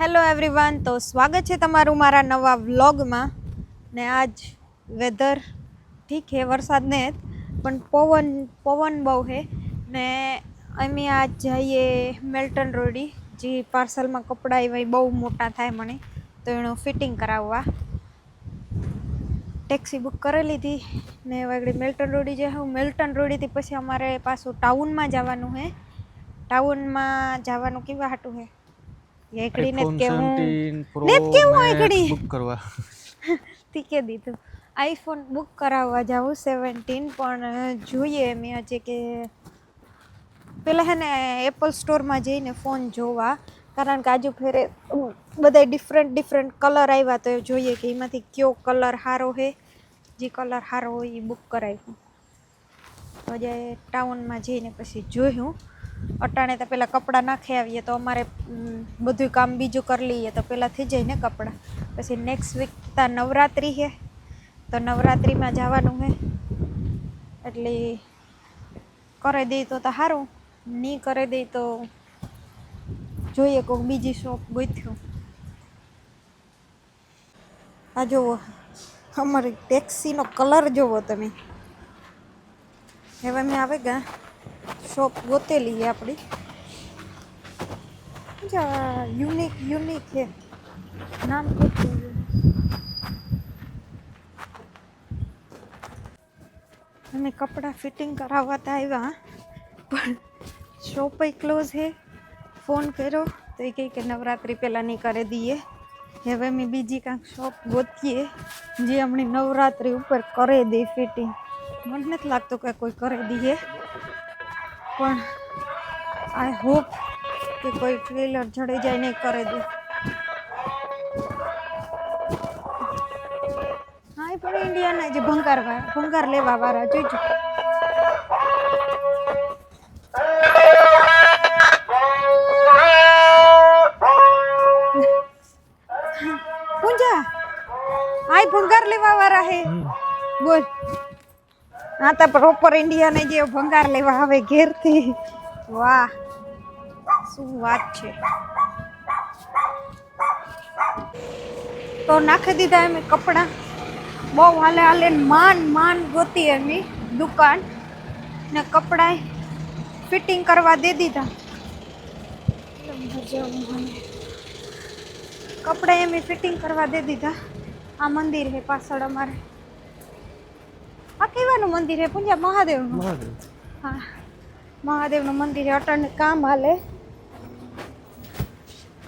Hello everyone તો સ્વાગત છે તમારું મારા નવા વ્લોગમાં. ને આજ વેધર ઠીક છે, વરસાદ ને પણ પવન પવન બહુ છે. ને અમે આજ જઈએ મેલ્ટન રોડી જે પાર્સલમાં કપડાં એવા બહુ મોટા થાય મને. તો એનું ફિટિંગ કરાવવા. ટેક્સી બુક કરી લીધી. ને વાગડી મેલ્ટન રોડી જે હું મેલ્ટન રોડીથી પછી અમારે પાછું ટાઉનમાં જવાનું છે. ટાઉનમાં જવાનું કેવા હાટું છે? એકડીને કેવું? ને જ કેવું હોય બુક કરવા. તીકે દીધું. આઈફોન બુક કરાવવા જાઉં સેવન્ટીન પણ જોઈએ મેં હજી કે પેલા હે ને એપલ સ્ટોરમાં જઈને ફોન જોવા. કારણ કે આજુ ફેરે બધા ડિફરન્ટ ડિફરન્ટ કલર આવ્યા તો જોઈએ કે એમાંથી કયો કલર સારો હે. જે કલર સારો હોય એ બુક કરાવ્યું તો જે ટાઉનમાં જઈને પછી જોયું. અટાણે તો પેલા કપડાં નાખી આવીએ તો અમારે બધું કામ બીજું કરી લઈએ તો પહેલાં થઈ જાય ને કપડાં. પછી નેક્સ્ટ વીક તા નવરાત્રિ છે તો નવરાત્રિમાં જવાનું છે એટલે કરી દઈ તો તો સારું નહીં કરી દઈ તો જોઈએ કોઈક બીજી શોપ ગોઠ્યું આ જુઓ અમારી ટેક્સીનો કલર જુઓ તમે. હવે મેં આવે ગયા શોપ ગોતેલી છે આપણી. યુનિક યુનિક છે. નામ ગોતવું અમે કપડાં ફિટિંગ કરાવવા તો આવ્યા પણ શોપ ક્લોઝ હે ફોન કર્યો, તો એ કહે કે નવરાત્રિ પહેલાં નહીં કરી દઈએ. હવે અમે બીજી કાંઈક શોપ ગોતીએ, જે હમણાં નવરાત્રિ ઉપર કરે દે ફિટિંગ મને નથી લાગતું કે કોઈ કરી દઈએ પણ આઈ હોપ કે કોઈ ટ્રેલર જડી જાય નહીં કરે દે. હા, એ પણ ઇન્ડિયાના જે ભંગાર ભંગાર લેવા વાળા જોઈજો હા તો પ્રોપર ઇન્ડિયાને જે ભંગાર લેવા આવે ઘેરથી. વાહ, શું વાત છે. તો નાખી દીધા અમે કપડાં. બહુ હાલે હાલે માન માન ગોતી એમની દુકાન. ને કપડાં ફિટિંગ કરવા દે દીધા. કપડાં એમ ફિટિંગ કરવા દે દીધા. આ મંદિર હે પાછળ અમારે. આ કેવાનું મંદિર હે? પૂંજા મહાદેવનું. હા. મહાદેવનું મંદિર હે અટણ કામ હાલે.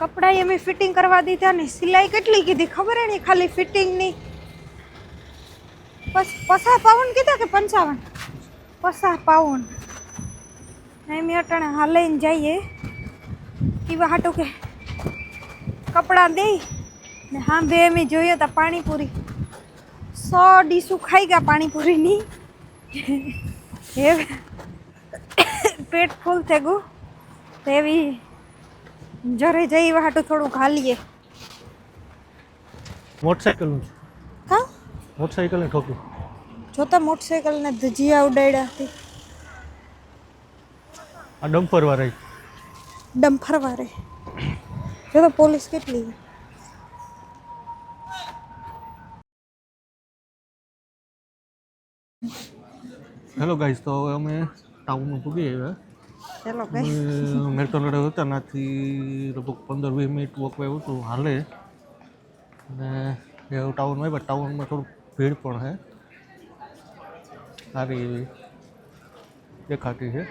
કપડાં એમ ફિટિંગ કરવા દીધા ને સિલાઈ કેટલી કીધી? ખબર હે ને ખાલી ફિટિંગની બસ પસા પાઉન કીધા કે પંચાવન? પસા પાઉન. એમ અટણ હાલઈને જઈએ. કેવા હાટું કે કપડાં દઈ ને હા બે અમે જોઈએ તા પાણીપુરી. સો ડીશું ખાઈ ગયા પાણીપુરીની. એ પેટ ફૂલ થઈ ગયું. તેવી જરે જઈ હાટું થોડું ખાલીએ મોટરસાઇકલનું છે. હા? મોટરસાઇકલને ઠોક્યું જોતા મોટરસાયકલને ધજીયા ઉડાડ્યા હતી આ ડમ્પર વારે ડમ્પર વારે જો તો પોલીસ કેટલી હેલો ગાઈસ તો હવે અમે ટાઉનમાં પૂગી આવ્યા. ચાલો ગઈ મેલ્ટન રોડ હતા નાથી લગભગ પંદર વીસ મિનિટ વોકવે હતું હાલે. અને એ ટાઉનમાં આવ્યા. ટાઉનમાં થોડુંક ભીડ પણ છે સારી એવી દેખાતી છે.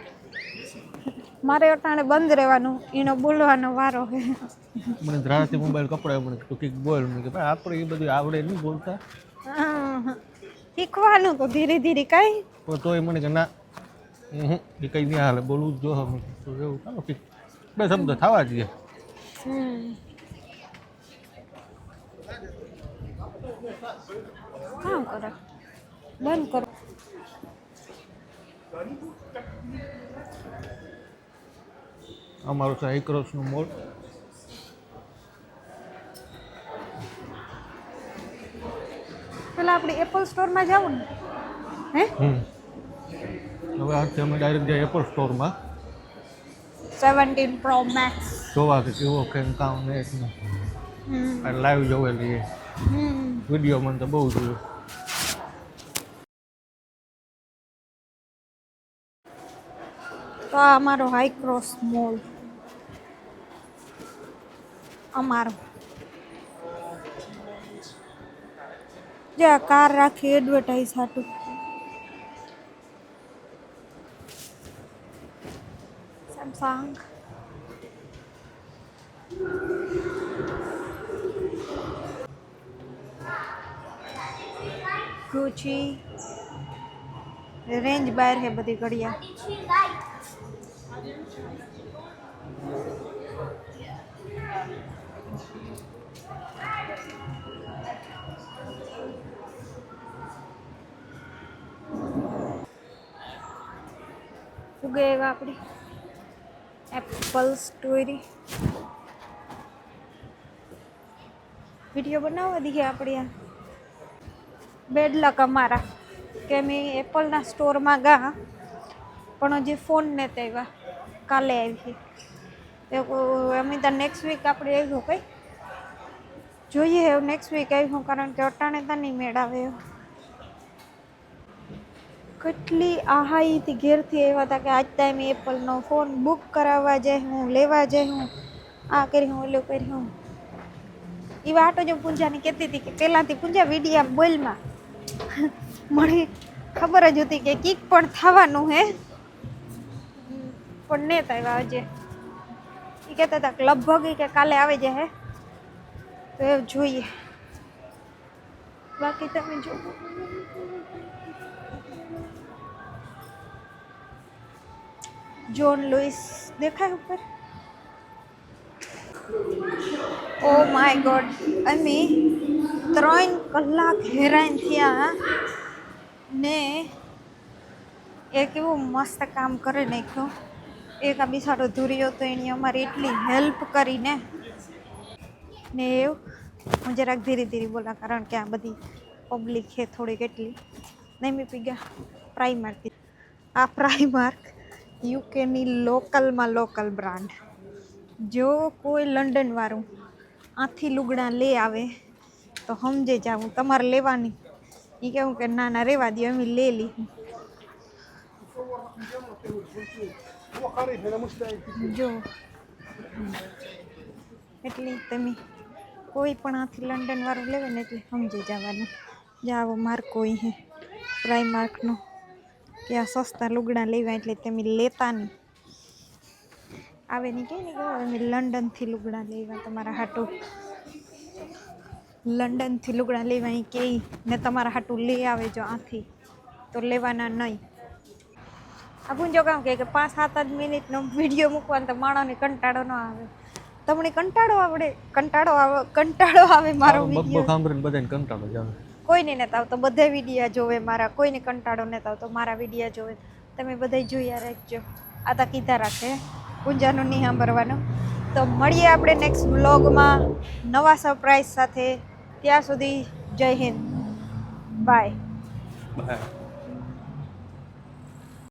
મારે અટાણે બંધ રહેવાનું એનો બોલવાનો વારો છે મને ધરાથી મોબાઈલ કપડાય મને કીધું કંઈક બોલ. મને કે ભાઈ આપણે એ બધું આવડે નહીં બોલતા. શીખવાનું તો ધીરે ધીરે કઈ. તો તોય મને કે ના હું એ કઈ નહીં હાલે બોલવું જ હવે. તો એવું ચાલો કે બે શબ્દ થવા જઈએ. કામ કરો. બંધ કરો. અમારું છે આઈક્રોસનું મોલ. પેલા આપણે એપલ સ્ટોરમાં જવું ને હે? હવે આજે અમે ડાયરેક્ટ જઈએ એપલ સ્ટોરમાં સેવન્ટીન પ્રો મેક્સ જોવા કે કેવો કેમ કામ ને હમ. લાઈવ જોવેલી એ હમ. વીડિયો મને તો બહુ જોયું. તો આ અમારો હાઈ ક્રોસ મોલ અમારો. જે આ કાર રાખી એડવર્ટાઈઝ હાટું. સેમસંગ ગુચી રેન્જ બહાર હે બધી ઘડિયા. ઉગેगा આપણી એપલ સ્ટોરી વીડિયો બનાવવા દઈએ આપણે આ. બેડ લક અમારા, કે અમે એપલના સ્ટોરમાં ગયા પણ હજી ફોન ને તેવા કાલે આવી અમે તો નેક્સ્ટ વીક આપણે આવ્યું કંઈ? જોઈએ નેક્સ્ટ વીક આવ્યું, કારણ કે અટાણે તો નહીં મેળ એવું. કેટલી આહાઈથી ઘેરથી આવ્યા હતા કે આજ ટાઈમે એપલનો ફોન બુક કરાવવા જાય હું, લેવા જાય હું, આ કરી હું, ઓલું કરી હું. એ વાટો જો પૂંજાની કહેતી હતી કે પહેલાંથી પૂંજા વિડીયા બોલમાં મને ખબર જ હતી કે કીક પણ થવાનું હે. પણ ને આવ્યા આજે. એ કહેતા હતા કે લગભગ કે કાલે આવી જાય તો એ જોઈએ. બાકી તમે જો જોન લુઈસ દેખાય ઉપર ઓ માય ગોડ અમે ત્રણ કલાક હેરાન થયા ને એ કેવું મસ્ત કામ કરી નાખ્યું એક આ બિસાડો ધૂર્યો તો એની અમારી એટલી હેલ્પ કરીને ને એવું હું જરાક ધીરે ધીરે બોલા કારણ કે આ બધી પબ્લિક છે થોડીક એટલી. નહીં મેં પી ગયા. પ્રાઇમાર્ક આ પ્રાઇમાર્ક યુકેની લોકલમાં લોકલ બ્રાન્ડ જો કોઈ લંડનવાળું આથી લુગડા લે આવે, તો સમજે જાઉં તમારે લેવાની. એ કહેવું કે ના ના રહેવા દો અમે લે લી જો. એટલે તમે કોઈ પણ આથી લંડનવાળું લેવે ને એટલે સમજી જવાનું. જાવો માર કોઈ હે પ્રાઇમાર્કનો કે આ સસ્તા લુગડા લેવા એટલે તમે લેતા નહીં. આવે નહીં કહે ને કે અમે લંડનથી લુગડા લેવા તમારા હાટું. લંડનથી લુગડા લેવા એ કે ને તમારા હાટું લઈ આવે જો આથી. તો લેવાના નહીં. આ ગુંજો કામ કહે કે પાંચ સાત જ મિનિટનો વીડિયો મૂકવાનો તો માણસને કંટાળો ન આવે. તમને કંટાળો આવડે? કંટાળો આવે કંટાળો આવે મારો વીડિયો. બધાને કંટાળો જ આવે. કોઈને નથી આવતો, બધે વિડીયા જોવે મારા, કોઈને કંટાળો નથી આવતો, મારા વિડીયા જોવે. તમે બધા જોયા રાખજો. આ તો કીધા રાખે, પૂંજાનું નહીં સાંભળવાનું. તો મળીએ આપણે નેક્સ્ટ વ્લોગમાં નવા સરપ્રાઈઝ સાથે. ત્યાં સુધી જય હિન્દ. Bye bye